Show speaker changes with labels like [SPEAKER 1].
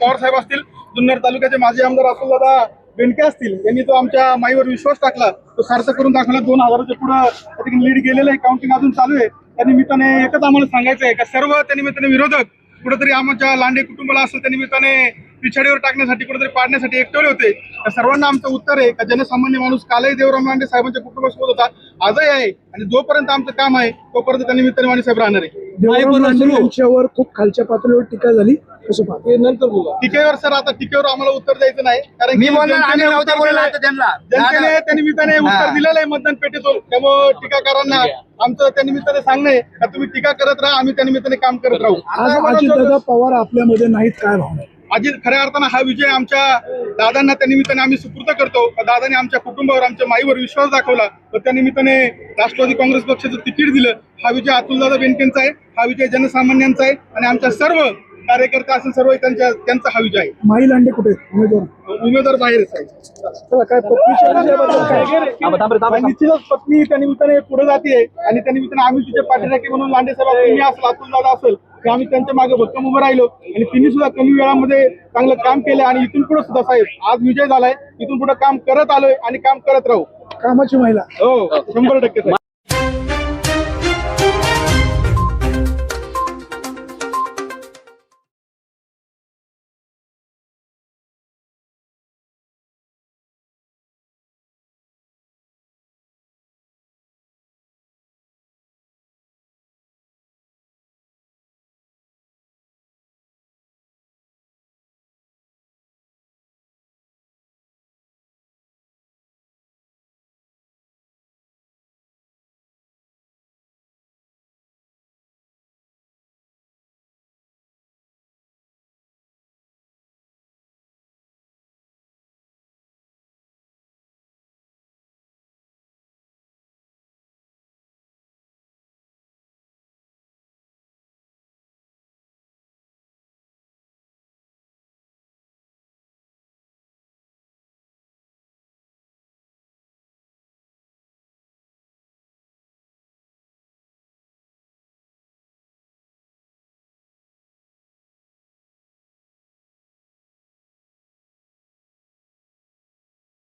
[SPEAKER 1] पवार साहेब असतील जुन्नर तालुक्याचे माजी आमदार असून दादा बेंडके असतील यांनी तो आमच्या माईवर विश्वास टाकला तो सार्थ करून दाखवला. दोन हजाराच्या पुढं लीड गेलेलं आहे काउंटिंग अजून चालू आहे. त्या निमित्ताने एकच आम्हाला सांगायचं आहे का सर्व त्या निमित्ताने विरोधक कुठेतरी आमच्या लांडे कुटुंबाला असेल त्या निमित्ताने पिछाडीवर टाकण्यासाठी कुठेतरी पाडण्यासाठी एकटवले होते. त्या सर्वांना आमचं उत्तर आहे का जनसामान्य माणूस कालही देवराम लांडे साहेबांच्या कुटुंबासोबत होता आजही आहे. आणि जोपर्यंत आमचं काम आहे तोपर्यंत त्या निमित्ताने माने साहेब राहणार आहे.
[SPEAKER 2] यांच्यावर खूप खालच्या पातळीवर टीका झाली कसं पाहते. नंतर बोला.
[SPEAKER 1] टीकेवर सर आता टीकेवर आम्हाला उत्तर द्यायचं नाही कारण
[SPEAKER 3] मी बोलणार आम्ही नव्हते. आता त्यांना.
[SPEAKER 1] जनतेने त्या निमित्ताने उत्तर दिलेलं आहे मतदान पेटीतून त्यामुळे टीकाकारांना आमचं त्या निमित्ताने सांगणं आहे का तुम्ही टीका करत राहा आम्ही त्या निमित्ताने काम करत राहू.
[SPEAKER 2] आज अजितदादा पवार आपल्यामध्ये नाहीत काय भावना आहे?
[SPEAKER 1] खऱ्या अर्थानं हा विजय आमच्या दादांना त्या निमित्ताने आम्ही सुपूर्द करतो. दादाने आमच्या कुटुंबावर आमच्या माईवर विश्वास दाखवला. तर त्या निमित्ताने राष्ट्रवादी काँग्रेस पक्षाचं तिकीट दिलं. हा विजय अतुलदादा बेनकेंचा आहे. हा विजय जनसामान्यांचा आहे. आणि आमच्या सर्व कार्यकर्ते असेल सर्व त्यांच्या त्यांचा हा विजय आहे.
[SPEAKER 2] माई लांडे कुठे आहेत? उमेदवार.
[SPEAKER 1] उमेदवार बाहेर साहेब
[SPEAKER 2] चला, काय पत्नीच्या विजयाबद्दल काय
[SPEAKER 1] आणि निश्चितच पत्नी त्या निमित्ताने पुढे जाते आणि त्या निमित्ताने आम्ही तिचे पाठीराखी म्हणून लांडे साहेब तुम्ही असेल अतुल दादा असेल की आम्ही त्यांच्या मागे भक्कम उभं राहिलो. आणि तिने सुद्धा कमी वेळामध्ये चांगलं काम केलं आणि इथून पुढे सुद्धा साहेब आज विजय झालाय. इथून पुढे काम करत आलोय आणि काम करत राहू.
[SPEAKER 2] कामाची महिला.
[SPEAKER 1] हो शंभर टक्के साहेब.